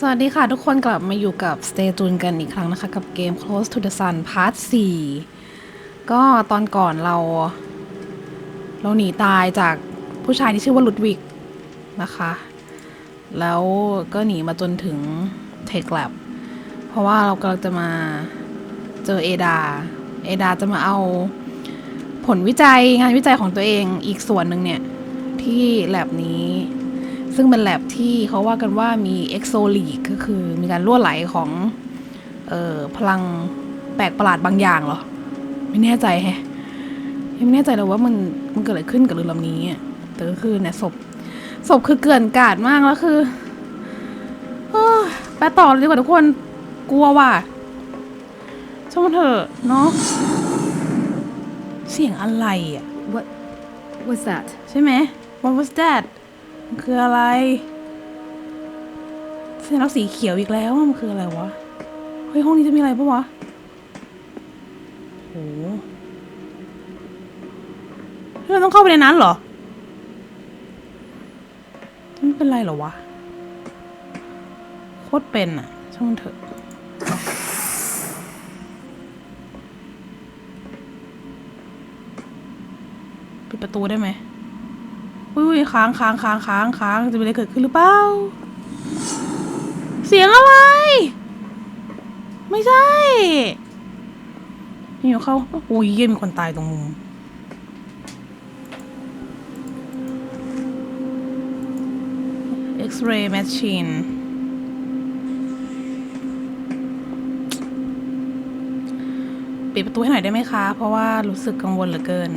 สวัสดีค่ะทุกคนกลับมาอยู่กับ Stay t u n e กันอีกครั้งนะคะ กับเกม Close to the Sun Part 4 ก็ตอนก่อนเรา เราหนีตายจากผู้ชายที่ชื่อว่าลุดวิกนะคะ แล้วก็หนีมาจนถึง Tech Lab เพราะว่าเรากำลังจะมาเจอเอดา เอดาจะมาเอาผลวิจัยงานวิจัยของตัวเองอีกส่วนหนึ่งเนี่ย ที่แลบนี้ ซึ่งเป็นแลบที่เขาว่ากันว่ามีเอ็กโซลีกก็คือมีการรั่วไหลของออพลังแปลกประหลาดบางอย่างเหรอ ไม่แน่ใจแฮะยังไม่แน่ใจเลยว่ามันมันเกิดอะไรขึ้นกับเรือลำนี้แต่ก็คือเนี่ยศพศพคือเกลื่อนกาดมากแล้วคือไปต่อเลยดีกว่าทุกคนกลัวว่ะช่างมันเถอะเนาะเสียงอะไรอะ What was that? ใช่ไหม What was that คืออะไรสัญลักษณ์สีเขียวอีกแล้วมันคืออะไรวะ เฮ้ย ห้องนี้จะมีอะไรปะวะโหเฮ้เราต้องเข้าไปในนั้นเหรอไม่เป็นไรเหรอวะ โคตรเป็นอะช่างเถอะปิดประตูได้ไหม อุ้ยค้างค้างค้างค้างค้างจะมีอะไรเกิดขึ้นหรือเปล่า เสียงอะไร ไม่ใช่ นี่อยู่เขาอุ้ยเยี่ยมีคนตายตรงมุม X-ray machine ปิดประตูให้หน่อยได้ไหมคะ เพราะว่ารู้สึกกังวลเหลือเกิน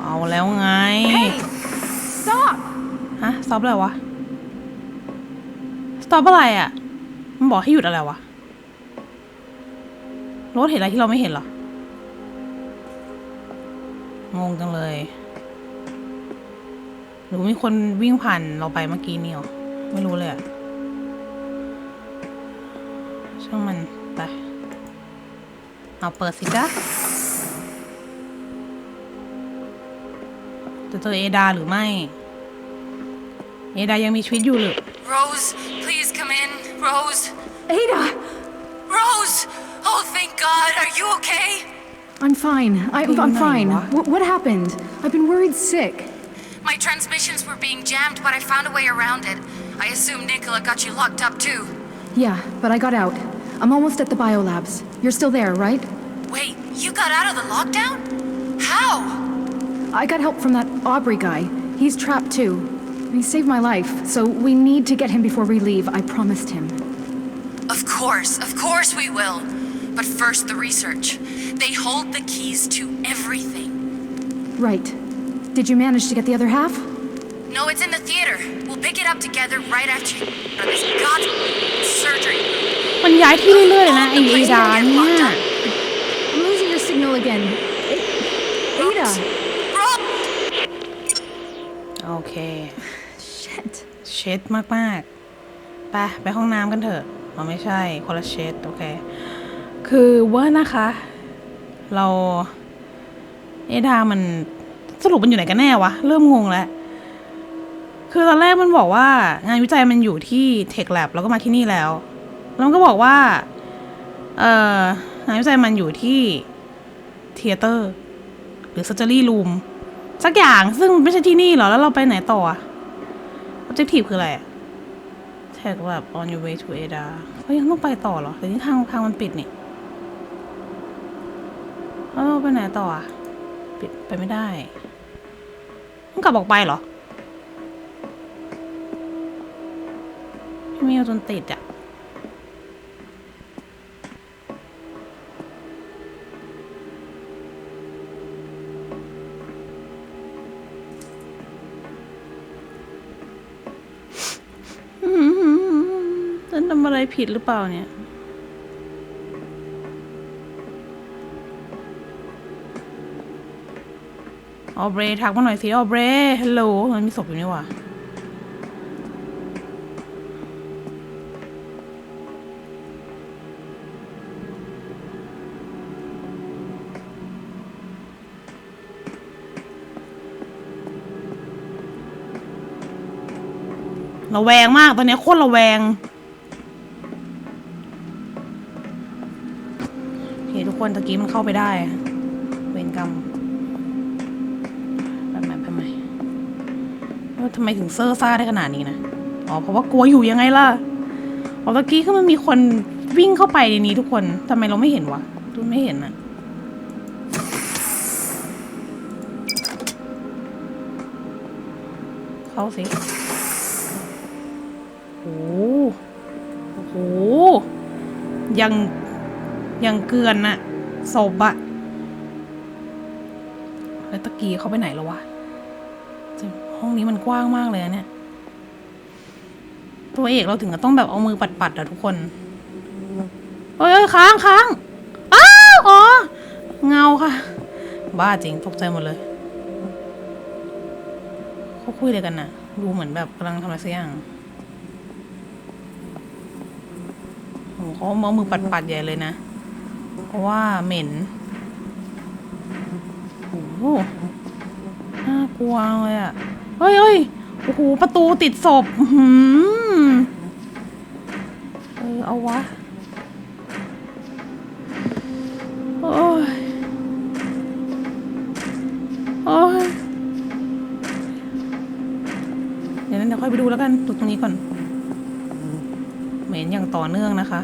เอา แล้วไง Stop! ฮะสต็อปอะไรวะสต็อปอะไรอะ่ะ มันบอกให้หยุดอะไรวะ รถเห็นอะไรที่เราไม่เห็นเหรอ งงจังเลย หรือมีคนวิ่งผ่านเราไปเมื่อกี้นี่หรอ ไม่รู้เลยอะช่างมันไป เอาเปิดสิจ๊ะ จะเจอเอดาหรือไม่ เอดายังมีชีวิตอยู่หรือ Rose, please come in. Rose, Ada! Rose! Oh, thank God. Are you okay? I'm fine. I, Hey, I'm Mama, fine. what? What, what happened? I've been worried sick. My transmissions were being jammed, but I found a way around it. I assume Nicola got you locked up too. Yeah, but I got out. I'm almost at the biolabs. You're still there, right? Wait, you got out of the lockdown? How? I got help from that Aubrey guy. He's trapped too. He saved my life, so we need to get him before we leave. I promised him. Of course, of course we will. But first, the research. They hold the keys to everything. Right. Did you manage to get the other half? No, it's in the theater. We'll pick it up together right after you out of this god surgery. มันย้ายที่เรื่อยๆเลยนะ ไอเอดาเนี่ย I'm losing your signal again. Ada! Rob! โอเค Shit. เช็ดมากๆไปไปห้องน้ำกันเถอะอ๋อไม่ใช่คนละเช็ดโอเค คือว่านะคะ เราเอดามันสรุปมันอยู่ไหนกันแน่วะ เริ่มงงแล้ว คือตอนแรกมันบอกว่างานวิจัยมันอยู่ที่ Tech Lab แล้วก็มาที่นี่แล้ว แล้วมันก็บอกว่า เอ่องานวิจัยมันอยู่ที่เทเตอร์ หรือ Surgery Room สักอย่างซึ่งไม่ใช่ที่นี่หรอ แล้วเราไปไหนต่ออะ objective คืออะไรอะ tag แบบ on your way to Ada เฮ้ยยังต้องไปต่อเหรอแต่นี่ทางทางมันปิดนี่แล้วเราไปไหนต่ออะปิดไปไม่ได้ต้องกลับออกไปเหรอพี่เมียวจนติดอะ ผิดหรือเปล่าเนี่ย ออเบรทักมาหน่อยสิออเบรฮัลโหลมันมีศพอยู่นี่ว่าระแวงมาก ตอนนี้โคตรระแวง คนตะกี้มันเข้าไปได้ เวรกรรมแบบไหนแบบไหนทำไมถึงเซอร์ซ่าได้ขนาดนี้นะ อ๋อ เพราะว่ากลัวอยู่ยังไงล่ะอ๋อตะกี้คือมันมีคนวิ่งเข้าไปในนี้ทุกคนทำไมเราไม่เห็นวะดูไม่เห็นอะเข้าสิโอ้โห โอ้โห ยัง ยังเกลือนน่ะ ศพอะแล้วตะกี้เขาไปไหนแล้ววะห้องนี้มันกว้างมากเลยเนี่ย ตัวเอกเราถึงกับต้องแบบเอามือปัดๆอะทุกคนเฮ้ยเฮ้ยค้างค้างอ้าวอ๋อ เงาค่ะ บ้าจริงตกใจหมดเลยเขาคุยอะไรกันน่ะ ดูเหมือนแบบกำลังทำอะไรสักอย่างโอ้โหเขาเอามือปัดๆใหญ่เลยนะ เพราะว่าเหม็นโอ้โหน่ากลัวเลยอะเฮ้ยเฮ้ยโอ้โห ประตูติดศพหือเออ เอาวะ โอ้ย โอ้ย เดี๋ยวนั้นเดี๋ยวค่อยไปดูแล้วกันดูตรงนี้ก่อน เหม็นอย่างต่อเนื่องนะคะ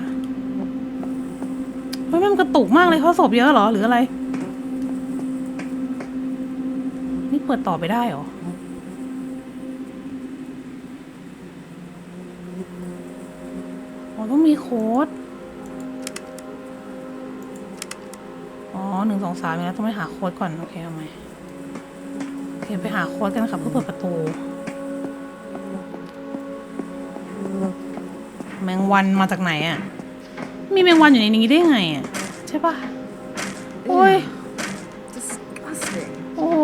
เฮ้ยมันกระตุกมากเลยเขาศพเยอะเหรอหรืออะไร นี่เปิดต่อไปได้เหรออ๋อต้องมีโค้ด อ๋อหนึ่งสองสามแล้วต้องไปหาโค้ดก่อน โอเคเอาไหมโอเคไปหาโค้ดกันค่ะเพื่อเปิดประตู แมงวันมาจากไหนอะ่ะ มีแมงวันอยู่ในนี้ได้ไงอะใช่ปะโอ้ย Disgusting. โอ้โห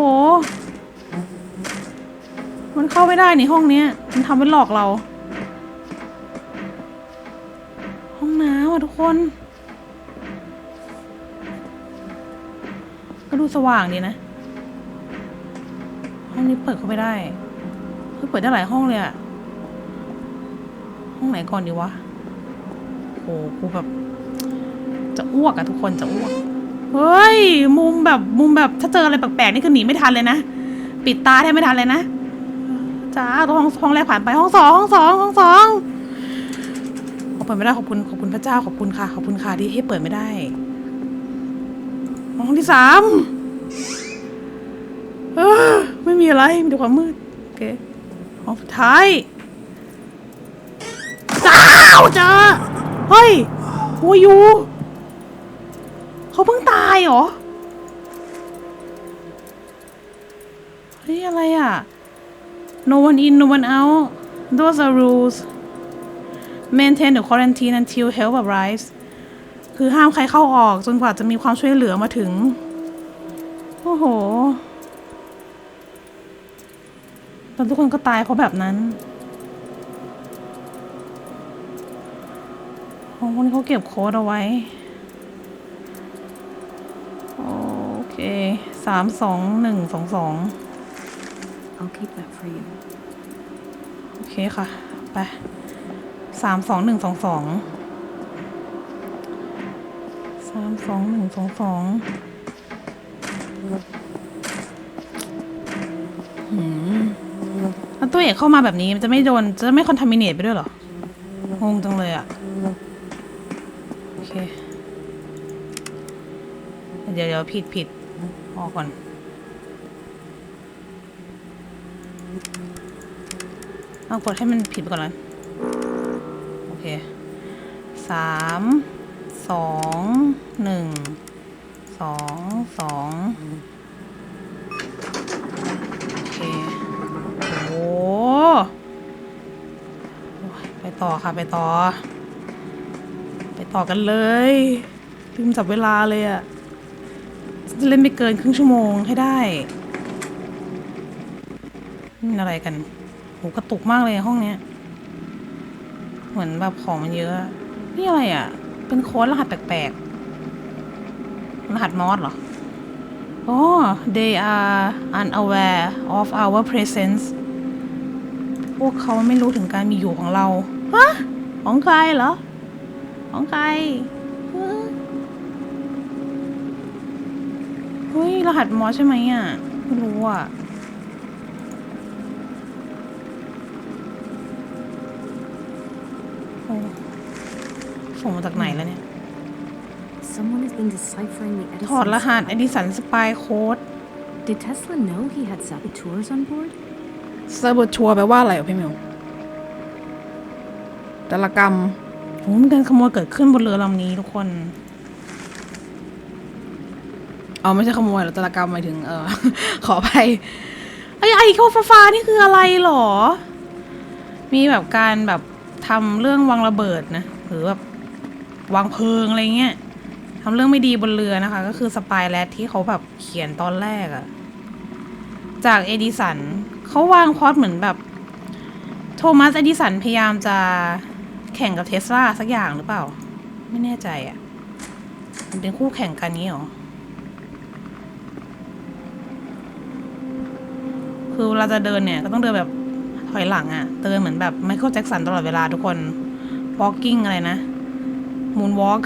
มันเข้าไม่ได้นี่ห้องเนี้ย มันทำเป็นหลอกเรา ห้องน้ำอะทุกคน ก็ดูสว่างดีนะ ห้องนี้เปิดเข้าไปได้เฮ้ยเปิดได้หลายห้องเลยอะห้องไหนก่อนดีวะ โอ้กูแบบจะอ้วกอะทุกคนจะอ้วก เฮ้ย มุมแบบมุมแบบถ้าเจออะไรแปลกๆนี่คือหนีไม่ทันเลยนะ ปิดตาแทบไม่ทันเลยนะจ้าห้องห้องแรกผ่านไปห้องสองห้องสองห้องสองเปิดไม่ได้ขอบคุณขอบคุณพระเจ้าขอบคุณค่ะ ขอบคุณค่ะที่ให้เปิดไม่ได้ ห้องที่สามเออไม่มีอะไรมีแต่ความมืดโอเคห้องสุดท้ายจ้าวจ้า เฮ้ยโอยูเขาเพิ่งตายเหรอ เฮ้ย อะไรอะ no one in no one out those are rules maintain the quarantine until help arrives คือห้ามใครเข้าออกจนกว่าจะมีความช่วยเหลือมาถึง โอ้โหแต่ทุกคนก็ตายเพราะแบบนั้น ของคนนี้เขาเก็บโค้ดเอาไว้ โอเคสามสองหนึ่งสองสอง I'll keep that for you. โอเคค่ะ ไปสามสองหนึ่งสองสองสามสองหนึ่งสองสองหืมแล้วตัวเอกเข้ามาแบบนี้มันจะไม่โดน จะไม่คอนทามิเนตไปด้วยเหรอ งงจังเลยอะ โอเค เดี๋ยวเดี๋ยวผิดผิดออกก่อน เอากดให้มันผิดไปก่อนเลยโอเคสามสองหนึ่งสองสองโอเคโอ้ไปต่อค่ะไปต่อ ไปต่อกันเลยลืมจับเวลาเลยอะจะ เล่นไม่เกินครึ่งชั่วโมงให้ได้นี่มันอะไรกันโหกระตุกมากเลยห้องเนี้ย เหมือนแบบของมันเยอะ นี่อะไรอะ เป็นโค้ดรหัสแปลกๆ รหัสมอสเหรออ๋อ they are unaware of our presence พวกเขาไม่รู้ถึงการมีอยู่ของเรา ฮะ ของใครเหรอ ของใคร รหัสมอสใช่ไหมอะไม่รู้อะโอ้ส่งมาจากไหนแล้วเนี่ย Someone has been deciphering the ถอด Edison รหัส e อดิสันสปายโค้ด Did Tesla know he had saboteurs on board? เซอร์เบอร์ชัวแปลว่าอะไรวะพี่มิวจารกรรมโหมีการขโมยเกิดขึ้นบนเรือลำนี้ทุกคน เอาไม่ใช่ขโมยหรอกจารกรรมหมายถึงเออ ขออภัยไอ้ไอ้เขาฟ้าฟ้าๆนี่คืออะไรหรอ มีแบบการแบบทำเรื่องวางระเบิดนะหรือแบบวางเพลิงอะไรเงี้ยทำเรื่องไม่ดีบนเรือนะคะ ก็คือสปายแลดที่เขาแบบเขียนตอนแรกอะจากเอดิสันเขาวางพอตเหมือนแบบ โทมัสเอดิสันพยายามจะแข่งกับเทสลาสักอย่างหรือเปล่า ไม่แน่ใจอะ่ะมันเป็นคู่แข่งกันนี้หรอ คือเวลาจะเดินเนี่ยก็ต้องเดินแบบถอยหลังอะ่ะ เดินเหมือนแบบไมเคิลแจ็คสันตลอดเวลาทุกคน walking อะไรนะ moon walk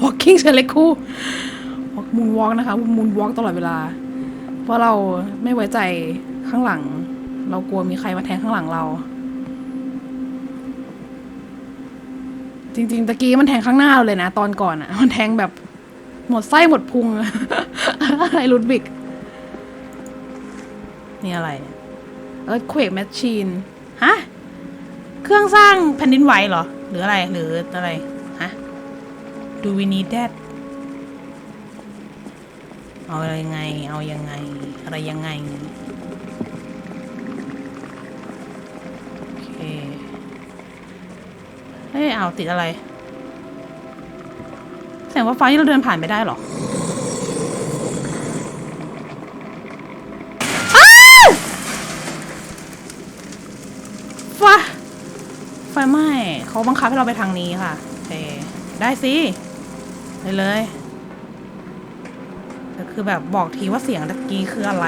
walking เชลเลคู่ moon walk นะคะ moon walk ตลอดเวลา เพราะเราไม่ไว้ใจข้างหลัง เรากลัวมีใครมาแทงข้างหลังเรา จริงๆตะกี้มันแทงข้างหน้าเราเลยนะ ตอนก่อนอะ่ะ มันแทงแบบหมดไส้หมดพุงอะไรลุดบิก นี่อะไรเเออเควกแมชชีนฮะ เครื่องสร้างแผ่นดินไหวเหรอ หรืออะไร หรืออะไร ฮะ Do we need that เอาอะไรยังไง เอายังไง อะไรยังไง โอเค เฮ้ย เอาติดอะไร แสดงว่าไฟที่เราเดินผ่านไปได้หรอาวไฟไฟไหม้ เขาบังคับให้เราไปทางนี้ค่ะโอเคได้สิไปเลยแต่คือแบบบอกทีว่าเสียงตะกี้คืออะไร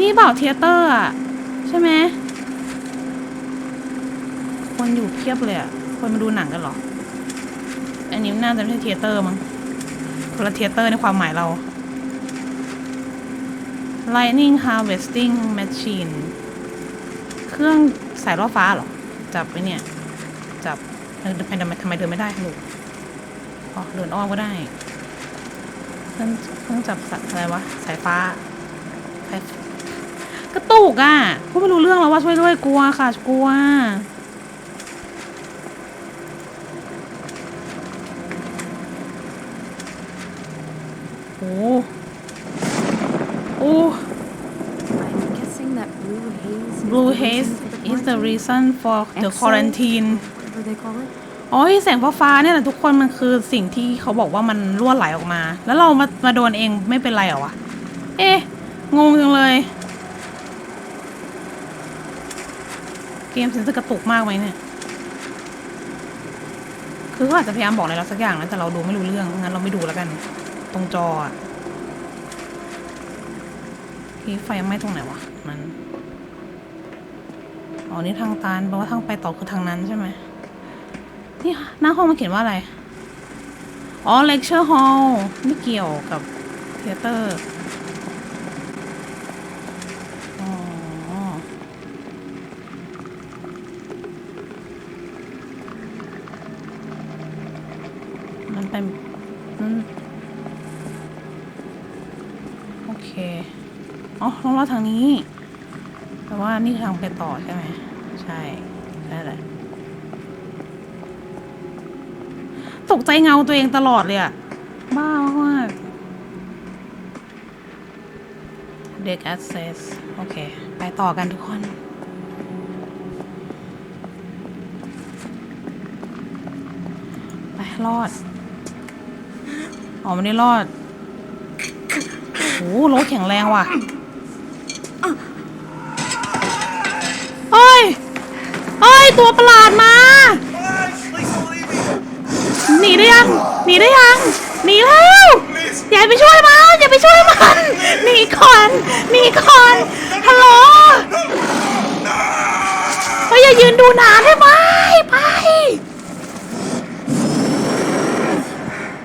นี่เปล่าเทเตอร์อะ ใช่ไหมคนอยู่เพียบเลยอะ คนมาดูหนังกันหรอ อันนี้น่าจะไม่ใช่เทเตอร์มั้งคนละเทเตอร์ในความหมายเรา Lightning Harvesting Machine เครื่องสายล่อฟ้าหรอ จับไปเนี่ย จับเออทำไมทำไมเดินไม่ได้ลูกอ๋อเดินอ้อมก็ได้เครื่องเครื่องจับสัตว์อะไรวะสายฟ้าสายกระตุกอะพูดไม่รู้เรื่องแล้วว่าช่วยด้วยกลัวค่ะกลัวโอ้โอ้ I'm guessing that blue haze. Is blue the reason haze for the is the quarantine. reason for the Exo, quarantine Whatever they call it. อ๋อไอ้แสงฟ้าๆเนี่ยแหละทุกคนมันคือสิ่งที่เขาบอกว่ามันรั่วไหลออกมา แล้วเรามามาโดนเองไม่เป็นไรเหรอวะ เอ๊ะ งงจังเลย เกมฉันจะกระตุกมากไหมเนี่ย คือเขาอาจจะพยายามบอกอะไรเราสักอย่างนะแต่เราดูไม่รู้เรื่อง งั้นเราไม่ดูแล้วกัน ตรงจออะพี่ไฟไหม้ตรงไหนวะ มัน อ๋อ นี่ทางตันแปลว่าทางไปต่อคือทางนั้นใช่ไหม นี่หน้าห้องมันเขียนว่าอะไร อ๋อ lecture hall ไม่เกี่ยวกับเทเตอร์อ๋อมันเป็นอืมโอเค อ๋อต้องรอดทางนี้แต่ว่านี่คือทางไปต่อใช่ไหม ช่นั่นแหละตกใจเงาตัวเองตลอดเลยอะบ้ามากเด็ก access โอเค ไปต่อกันทุกคนไปรอด อ๋อไม่ได้รอดโอ้โหรถแข็งแรงว่ะเอ้ยเอ้ย ตัวประหลาดมา หนีได้ยัง หนีได้ยัง หนีแล้ว อย่าไปช่วยมันอย่าไปช่วยมัน หนีก่อน หนีก่อน ฮัลโหลยืนดูนานได้ไหมไป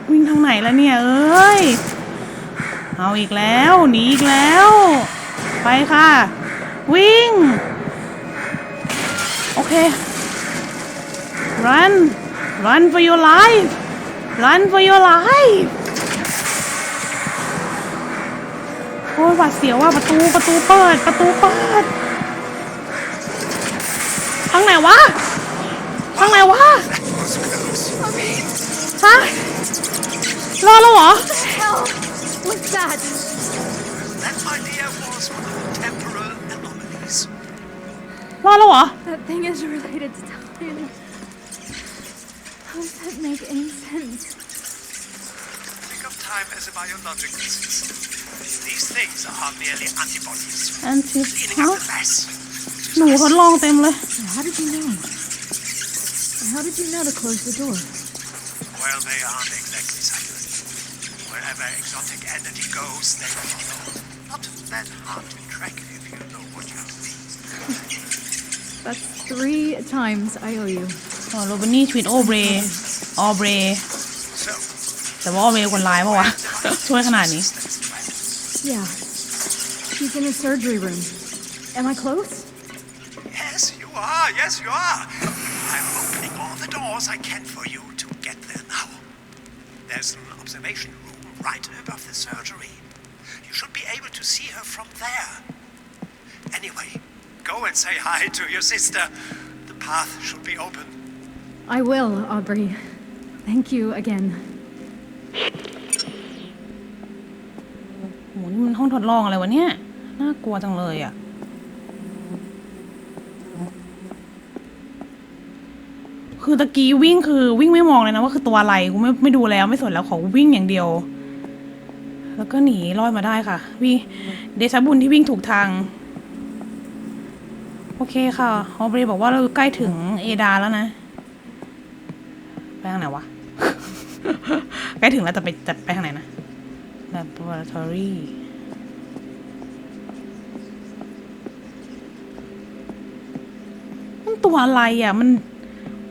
วิ่งทางไหนแล้วเนี่ย เอ้ย เอาอีกแล้ว หนีอีกแล้ว ไปค่ะ วิ่ง เค run run for your life run for your life โอ้ยหวาดเสียวว่าประตูประตูเปิดประตูเปิดทางไหนวะทางไหนวะฮะรอดแล้วเหรอ รอดแล้วเหรอ That thing is related to time. How does that make any sense? Think of time as a biological system. These things are merely antibodies, อันที่ cleaning ฮะ up the mess. หนูทดลองเต็มเลย How did you know? And how did you know to close the door? Well, they aren't exactly silent. Wherever exotic entity goes, they follow. Not that hard to track if you know what you mean. That's three times I owe you. อ๋อโรบินี่ชีวิตโอเบรออเบร So, แต่ว่าออเบรคนร้ายปะวะ ช่วยขนาดนี้ that's the plan. Yeah. She's in the surgery room. Am I close? Yes, you are. Yes, you are. I'm opening all the doors I can go and say hi to your sister. The path should be open. I will, Aubrey. Thank you again. โหนี่มันห้องทดลองอะไรวะเนี่ย น่ากลัวจังเลยอะ่ะ คือตะกี้วิ่งคือวิ่งไม่มองเลยนะว่าคือตัวอะไรกูไม่ไม่ดูแล้วไม่สนแล้วขอวิ่งอย่างเดียว แล้วก็หนีรอดมาได้ค่ะ วิ่งเดชะบุญที่วิ่งถูกทาง โอเคค่ะฮอบรีบอกว่าเราใกล้ถึงเอดาแล้วนะ ไปทางไหนวะ ใกล้ถึงแล้วแต่ไปจะไปทางไหนนะ laboratory มันตัวอะไรอะ มัน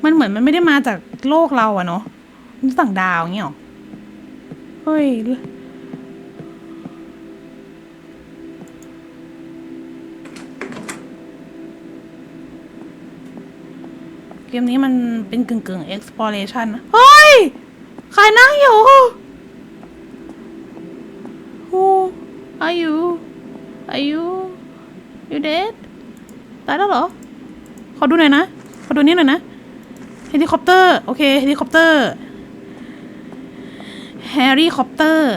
มันเหมือนมันไม่ได้มาจากโลกเราอะเนาะมันต่างดาวอย่างเงี้ยหรอ เฮ้ย กมนี้มันเป็นกึ่งกึ่งๆ exploration เฮ้ย ใครนั่งอยู่ Who are you Are you You dead ตายแล้วเหรอ ขอดูหน่อยนะ ขอดูนี่หน่อยนะ เฮลิคอปเตอร์ โอเค เฮลิคอปเตอร์ แฮร์รี่คอปเตอร์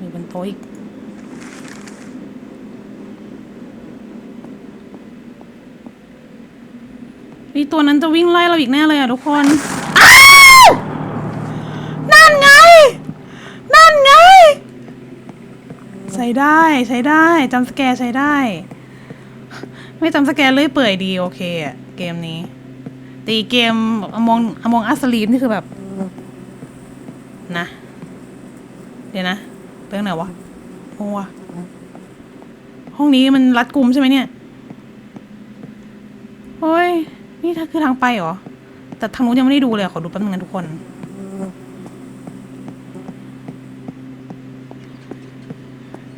มีบนโต๊ะอีก ตัวนั้นจะวิ่งไล่เราอีกแน่เลยอะทุกคนอ้าวนั่นไง นั่นไง ใช้ได้ใช้ได้จำสแกร์ใช้ได้ ไม่จำสแกร์เลยเปื่อยดีโอเคอะเกมนี้ ตีเกมอมองอมองอัสลีมนี่คือแบบ นะ เดี๋ยวนะเรื่องไหนวะโอ้วะห้องนี้มันรัดกุมใช่ไหมเนี่ยโอ้ย นี่ถ้าคือทางไปเหรอ แต่ทางนู้นยังไม่ได้ดูเลยขอดูแป๊บนึงนะทุกคน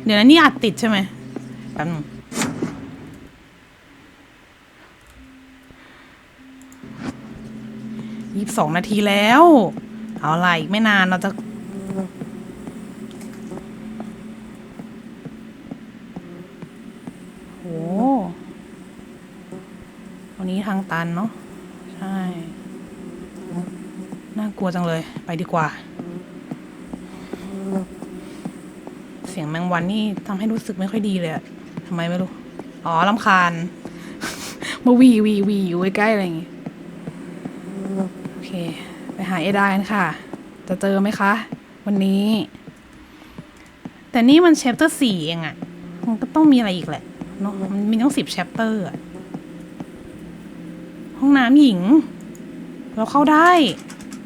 เดี๋ยวนะนี่อัดติดใช่ไหมแป๊บนึงยี่สิบสองนาทีแล้ว เอาอะไรอีกไม่นานเราจะ โหวันนี้ทาง ตันเนาะใช่น่ากลัวจังเลยไปดีกว่า เสียงแมงวันนี่ทำให้รู้สึกไม่ค่อยดีเลยอะทำไมไม่รู้ อ๋อลำคาญมาวีวีวีอยู่ใกล้ๆอะไรอย่างงี้โอเค ไปหาเอดากันค่ะ จะเจอไหมคะ วันนี้ แต่นี่มัน chapter สี่เองอะมันก็ต้องมีอะไรอีกแหละเนาะมันมีต้องสิบ chapter อะห้อง น้ำหญิง เราเข้าได้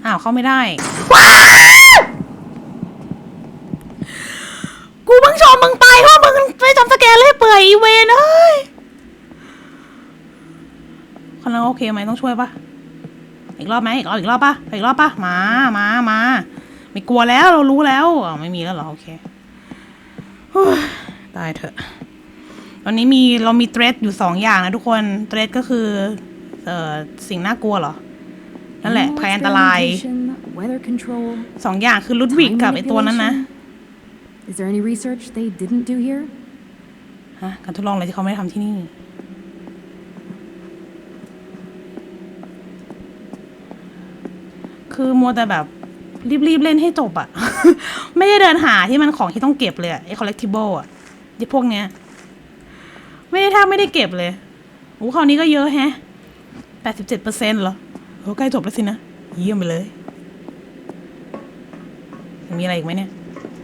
อ้าวเข้าไม่ได้ กูเพิ่งชมมึงไปเพราะมึงไปจำสแกนเลยเปื่อยอีเวนเอ้ยคนนั้นโอเคไหมต้องช่วยปะอีกรอบไหมอีกรอบอีกรอบปะอีกรอบปะมามามาไม่กลัวแล้วเรารู้แล้วอ๋อไม่มีแล้วเหรอโอเคเฮ้ยตายเถอะ ตอนนี้มีเรามีเทรดอยู่สองอย่างนะทุกคนเทรดก็คือ เอ่อสิ่งน่ากลัวเหรอ นั่นแหละ Animal ภัยอันตราย experimentation, Weather control. สองอย่างคือลุดวิก time กับไอตัวนั้นนะ manipulation. Is there any research they didn't do here? ฮะการทดลองอะไรที่เขาไม่ได้ทำที่นี่ คือมัวแต่แบบรีบๆเล่นให้จบอะ ไม่ได้เดินหาที่มันของที่ต้องเก็บเลยอะไอ้ collectible อะไอ้พวกเนี้ย ไม่ได้แทบไม่ได้เก็บเลยโอ้คราวนี้ก็เยอะแฮะ แปดสิบเจ็ดเปอร์เซ็นต์เหรอโอ้ใกล้จบแล้วสินะ เยี่ยมไปเลย มีอะไรอีกไหมเนี่ย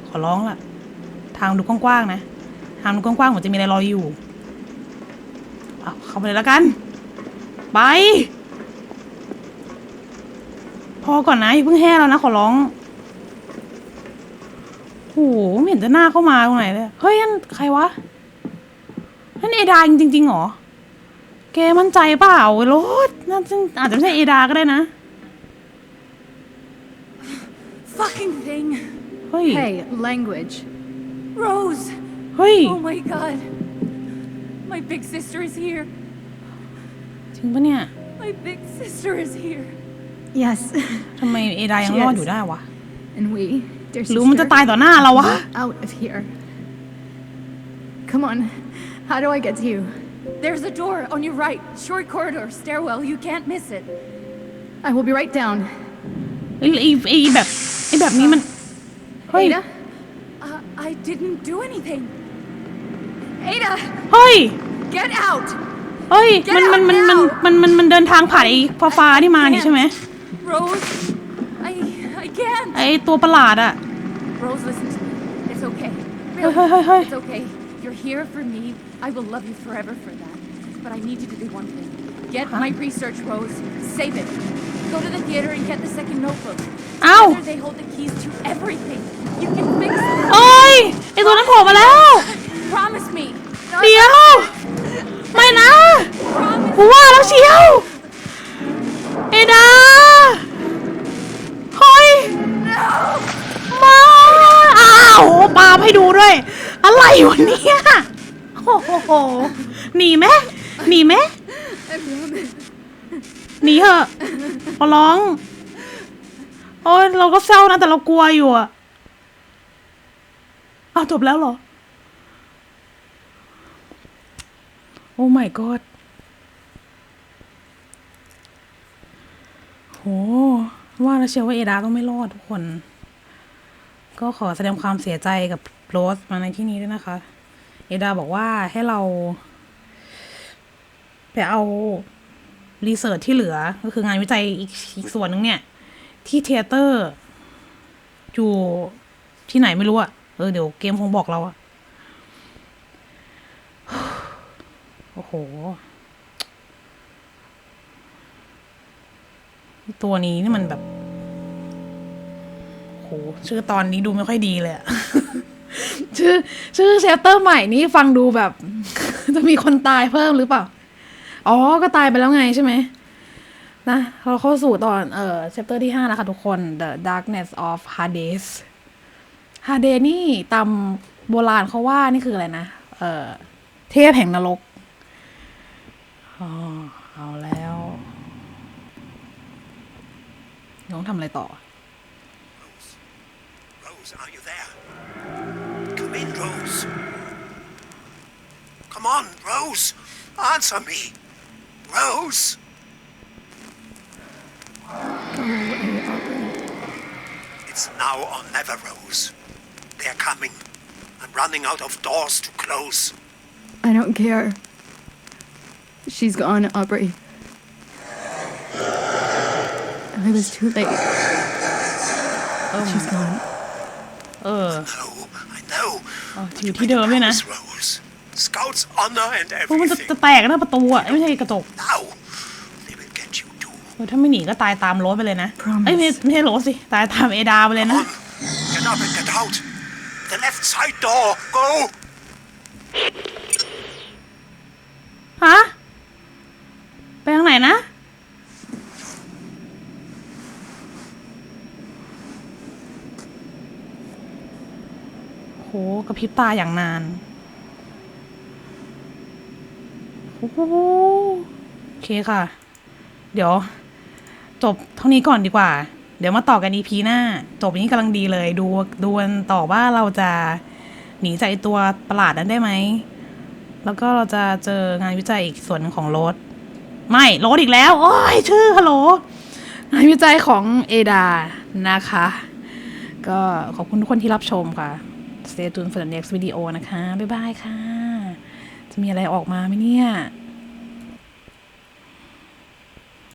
ขอร้องล่ะ ทางดูกว้างๆนะ ทางดูกว้างๆเหมือนจะมีอะไรรออยู่เอาเข้าไปเลยแล้วกัน ไป พอก่อนนะอย่าเพิ่งแห่แล้วนะ ขอร้องโอ้โหไม่เห็นจะหน้าเข้ามาตรงไหนเลย เฮ้ยนั่นใครวะ นั่นเอดาจริงๆเหรอ แกมั่นใจเปล่าโรถนั่นซึ่งอาจจะไม่ใช่เอดาก็ได้นะ Fucking thing. เฮ้ย Hey, language. Rose. เฮ้ย Oh my god. My big sister is here. จริงปะเนี่ย My big sister is here. Yes. ทำไมเอดายังรอดอยู่ได้วะ and we, dear หรือมันจะ sister, ตายต่อหน้าเราวะ out of here. Come on. How do I get to you? There's a door on your right. Short corridor, stairwell. You can't miss it. I will be right down. ไอ้ไอ้ไอ้แบบไอ้แบบนี้มัน เฮ้ย Ada? Uh, I didn't do anything. Ada, เฮ้ย get out. เฮ้ย Get มัน out มันมัน now มันมันมันมันเดินทางผ่านไอ้ฟ้าฟ้าๆนี่มานี่ใช่ไหม Rose, I I can't. ไอ้ตัวประหลาดอะ Rose, listen to me. It's okay. Hey, hey, hey, hey. It's okay. You're here for me. I will love you forever for that. But I need you to do one thing. Get my research, Rose. Save it. Go to the theater and get the second notebook. Ow. Together they hold the keys to everything. You can fix it. เอ้ย ไอ้ตัวนั้นโผล่มาแล้ว Promise me. เดี๋ยว ไม่นะ Promise. กูว่าแล้วเชียว เอดา เฮ้ย มา อ้าวปาล์มให้ดูด้วย อะไรวะเนี่ย โอ้โห หนีไหมหนีไหมหนีเถอะขอร้อง โอ้ยเราก็เศร้านะ แต่เรากลัวอยู่อะอ้าวจบแล้วเหรอ โอ้ my god โห ว่าแล้วเชียวว่าเอดาต้องไม่รอดทุกคน ก็ขอแสดงความเสียใจกับโรสมาในที่นี้ด้วยนะคะ เอดาบอกว่าให้เราไปเอารีเสิร์ชที่เหลือ ก็คืองานวิจัยอีกอีกส่วนหนึงเนี่ย ที่เทเตอร์อยู่ที่ไหนไม่รู้อะเออเดี๋ยวเกมคงบอกเราอะโอ้โห ตัวนี้นี่มันแบบโหชื่อตอนนี้ดูไม่ค่อยดีเลยอะ ชื่อ ชื่อเชปเตอร์ใหม่นี้ฟังดูแบบ จะมีคนตายเพิ่มหรือเปล่า อ๋อ ก็ตายไปแล้วไงใช่ไหม นะเราเข้าสู่ตอนเอ่อ chapter ที่ห้าแล้วค่ะทุกคน The Darkness of Hades Hades นี่ตามโบราณเขาว่านี่คืออะไรนะ เอ่อ เทพแห่งนรก อ๋อ เอาแล้ว น้องทำอะไรต่อ Rose. Come on, Rose. Answer me. Rose. It's now or never, Rose. They're coming. I'm running out of doors to close. I don't care. She's gone, Aubrey. I was too late. Oh. She's gone. Ugh. No. อ๋ออยู่ที่เดิมด้วยนะ Promise, Rose. Scout's honor and เพราะมันจะ everything. จะแตกนะประตูอะไม่ใช่กระจก Now, they will get you too. เออถ้าไม่หนีก็ตายตามโรสไปเลยนะ Promise เอ้ยไม่ไม่ใช่โรสสิ ตายตามเอดาไปเลยนะ On. Get up and get out. The left side door. Go. ฮะไปทางไหนนะ กระพริบตาอย่างนานโอ้โหโอเคค่ะ เดี๋ยว จบเท่านี้ก่อนดีกว่า เดี๋ยวมาต่อกัน EP หน้า จบนี้กำลังดีเลย ดูดูกันต่อว่าเราจะหนีจากตัวประหลาดนั้นได้ไหม แล้วก็เราจะเจองานวิจัยอีกส่วนของโรถไม่โรถอีกแล้ว โอ้ย ชื่อฮัลโหลงานวิจัยของเอดานะคะ ก็ขอบคุณทุกคนที่รับชมค่ะ Stay tuned for the next video นะคะ บ๊ายบายค่ะ จะมีอะไรออกมาไหมเนี่ย